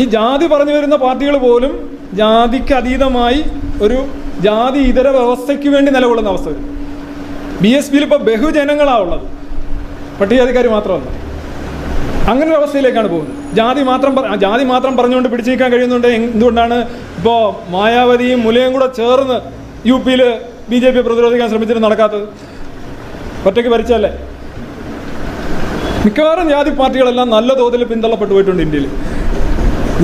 ഈ ജാതി പറഞ്ഞു വരുന്ന പാർട്ടികൾ പോലും ജാതിക്ക് അതീതമായി ഒരു ജാതി ഇതര വ്യവസ്ഥയ്ക്ക് വേണ്ടി നിലകൊള്ളുന്ന അവസ്ഥ വരും. ബി എസ് പിയിൽ ഇപ്പോൾ ബഹുജനങ്ങളാണ് ഉള്ളത്. പട്ടികജാതിക്കാർ മാത്രമല്ല. അങ്ങനെ ഒരു അവസ്ഥയിലേക്കാണ് പോകുന്നത്. ജാതി മാത്രം ജാതി മാത്രം പറഞ്ഞുകൊണ്ട് പിടിച്ചു നിൽക്കാൻ കഴിയുന്നുണ്ട് എന്തുകൊണ്ടാണ് ഇപ്പോൾ മായാവതിയും മുലയും കൂടെ ചേർന്ന് യു പിയിൽ ബി ജെ പി പ്രതിരോധിക്കാൻ ശ്രമിച്ചിട്ട് നടക്കാത്തത്? ഒറ്റയ്ക്ക് ഭരിച്ചല്ലേ മിക്കവാറും ജാതി പാർട്ടികളെല്ലാം നല്ല തോതിൽ പിന്തള്ളപ്പെട്ടു പോയിട്ടുണ്ട് ഇന്ത്യയിൽ.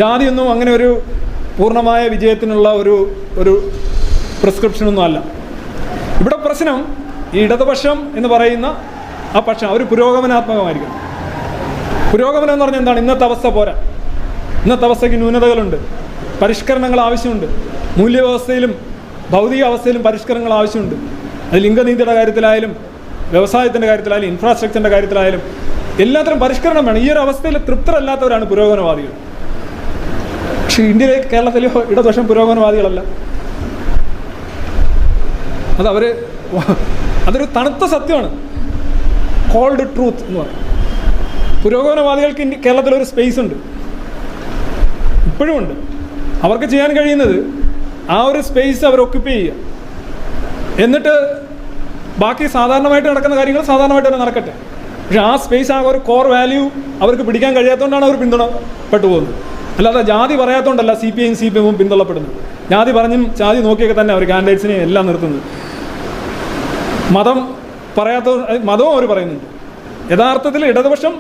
ജാതിയൊന്നും അങ്ങനെ ഒരു പൂർണമായ വിജയത്തിനുള്ള ഒരു ഒരു പ്രിസ്ക്രിപ്ഷനൊന്നും അല്ല. ഇവിടെ പ്രശ്നം ഈ ഇടതുപക്ഷം എന്ന് പറയുന്ന ആ പക്ഷം അവർ പുരോഗമനാത്മകമായിരിക്കും പുരോഗമനം എന്ന് പറഞ്ഞാൽ എന്താണ്? ഇന്നത്തെ അവസ്ഥ പോരാ. ഇന്നത്തെ അവസ്ഥയ്ക്ക് ന്യൂനതകളുണ്ട്. പരിഷ്കരണങ്ങൾ ആവശ്യമുണ്ട്. മൂല്യവ്യവസ്ഥയിലും ഭൗതിക അവസ്ഥയിലും പരിഷ്കരണങ്ങൾ ആവശ്യമുണ്ട്. അത് ലിംഗനീതിയുടെ കാര്യത്തിലായാലും വ്യവസായത്തിന്റെ കാര്യത്തിലായാലും ഇൻഫ്രാസ്ട്രക്ചറിന്റെ കാര്യത്തിലായാലും എല്ലാത്തിനും പരിഷ്കരണം വേണം. ഈ ഒരു അവസ്ഥയിൽ തൃപ്തരല്ലാത്തവരാണ് പുരോഗമനവാദികൾ. പക്ഷേ ഇന്ത്യയിലെ കേരളത്തിലെ ഇടതുപക്ഷം പുരോഗമനവാദികളല്ല. അത് അവർ അതൊരു തണുത്ത സത്യമാണ്. കോൾഡ് ട്രൂത്ത് എന്ന് പറയും. പുരോഗമനവാദികൾക്ക് ഇന്ത്യ കേരളത്തിലൊരു സ്പേസ് ഉണ്ട്. ഇപ്പോഴും ഉണ്ട് അവർക്ക് ചെയ്യാൻ കഴിയുന്നത് ആ ഒരു സ്പേസ് അവർ ഒക്യുപ്പൈ ചെയ്യുക. എന്നിട്ട് ബാക്കി സാധാരണമായിട്ട് നടക്കുന്ന കാര്യങ്ങൾ സാധാരണമായിട്ട് തന്നെ നടക്കട്ടെ. പക്ഷെ ആ സ്പേസ് ആ ഒരു കോർ വാല്യൂ അവർക്ക് പിടിക്കാൻ കഴിയാത്തതുകൊണ്ടാണ് അവർ പിന്തുണപ്പെട്ടു പോകുന്നത്. അല്ലാതെ ജാതി പറയാത്തതുകൊണ്ടല്ല സി പി ഐയും സി പി എമ്മും പിന്തള്ളപ്പെടുന്നത്. ജാതി പറഞ്ഞും ജാതി നോക്കിയൊക്കെ തന്നെ അവർ കാൻഡിഡേറ്റ്സിനെ എല്ലാം നിർത്തുന്നത്. മതം പറയാത്ത മതവും അവർ പറയുന്നുണ്ട്. യഥാർത്ഥത്തിൽ ഇടതുപക്ഷം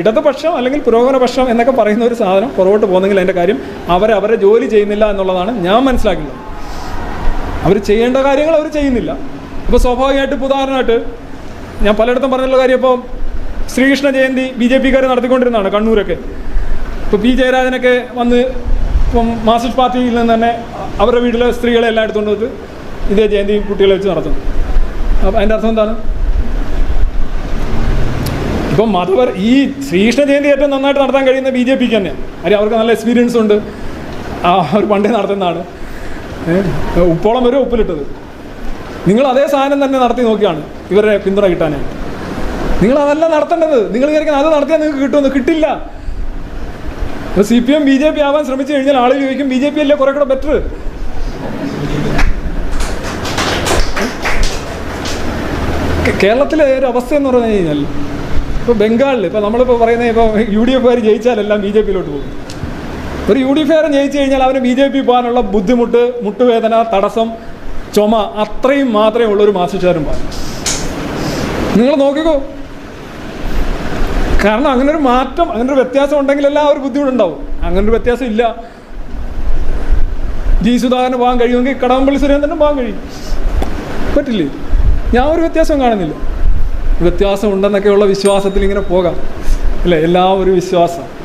ഇടതുപക്ഷം അല്ലെങ്കിൽ പുരോഗമനപക്ഷം എന്നൊക്കെ പറയുന്ന ഒരു സാധനം പുറകോട്ട് പോകുന്നെങ്കിൽ അതിന്റെ കാര്യം അവർ അവരെ ജോലി ചെയ്യുന്നില്ല എന്നുള്ളതാണ് ഞാൻ മനസ്സിലാക്കുന്നത്. അവർ ചെയ്യേണ്ട കാര്യങ്ങൾ അവർ ചെയ്യുന്നില്ല. ഇപ്പോൾ സ്വാഭാവികമായിട്ട് ഇപ്പോൾ ഉദാഹരണമായിട്ട് ഞാൻ പലയിടത്തും പറഞ്ഞുള്ള കാര്യം ഇപ്പോൾ ശ്രീകൃഷ്ണ ജയന്തി ബി ജെ പിക്കാർ നടത്തിക്കൊണ്ടിരുന്നതാണ് കണ്ണൂരൊക്കെ. ഇപ്പോൾ പി ജയരാജനൊക്കെ വന്ന് ഇപ്പം മാർക്സിസ്റ്റ് പാർട്ടിയിൽ നിന്ന് തന്നെ അവരുടെ വീട്ടിലെ സ്ത്രീകളെ എല്ലാം എടുത്തുകൊണ്ട് വന്നിട്ട് ഇതേ ജയന്തി കുട്ടികളെ വെച്ച് നടത്തുന്നു. അപ്പം അതിന്റെ അർത്ഥം എന്താണ്? ഇപ്പം മതപര ഈ ശ്രീകൃഷ്ണ ജയന്തി ഏറ്റവും നന്നായിട്ട് നടത്താൻ കഴിയുന്ന ബി ജെ പിക്ക് തന്നെയാണ് അവർക്ക് നല്ല എക്സ്പീരിയൻസ് ഉണ്ട്. ആ അവർ പണ്ടേ നടത്തുന്നതാണ്. ഉപ്പോളം വരെ ഉപ്പിലിട്ടത്. നിങ്ങൾ അതേ സാധനം തന്നെ നടത്തി നോക്കിയാണ് ഇവരെ പിന്തുണ കിട്ടാനായിട്ട്. നിങ്ങൾ അതല്ല നടത്തേണ്ടത്. നിങ്ങൾ വിചാരിക്കുന്നത് അത് നടത്തിയാൽ നിങ്ങൾക്ക് കിട്ടുമെന്ന്. കിട്ടില്ല. C P M B J P ആവാൻ ശ്രമിച്ചു കഴിഞ്ഞാൽ ആളുകൾ ചോദിക്കും ബി ജെ പി അല്ലേ കുറെ കൂടെ ബെറ്റർ കേരളത്തിലെ ഒരു അവസ്ഥ എന്ന് പറഞ്ഞു കഴിഞ്ഞാൽ ഇപ്പോൾ ബംഗാളിൽ ഇപ്പോൾ നമ്മളിപ്പോൾ പറയുന്നത് ഇപ്പോൾ യു ഡി എഫുകാർ ജയിച്ചാലെല്ലാം ബി ജെ പിയിലോട്ട് പോകും. ഒരു യു ഡി എഫുകാരൻ ജയിച്ചു കഴിഞ്ഞാൽ അവന് ബി ജെ പി പോകാനുള്ള ബുദ്ധിമുട്ട് മുട്ടുവേദന തടസ്സം ചുമ അത്രയും മാത്രമേ ഉള്ളൊരു മാസിച്ചാരും പാടും നിങ്ങൾ നോക്കിക്കോ. കാരണം അങ്ങനെ ഒരു മാറ്റം അങ്ങനെ ഒരു വ്യത്യാസം ഉണ്ടെങ്കിൽ എല്ലാം ഒരു ബുദ്ധിമുട്ടുണ്ടാവും അങ്ങനെ ഒരു വ്യത്യാസം ഇല്ല. ജി പോകാൻ കഴിയുമെങ്കിൽ കടകംപള്ളി സുരേന്ദ്രനും പോകാൻ കഴിയും. പറ്റില്ലേ? ഞാൻ ഒരു വ്യത്യാസം കാണുന്നില്ല. വ്യത്യാസം ഉണ്ടെന്നൊക്കെയുള്ള വിശ്വാസത്തിൽ ഇങ്ങനെ പോകാം. അല്ലേ? എല്ലാ ഒരു വിശ്വാസം.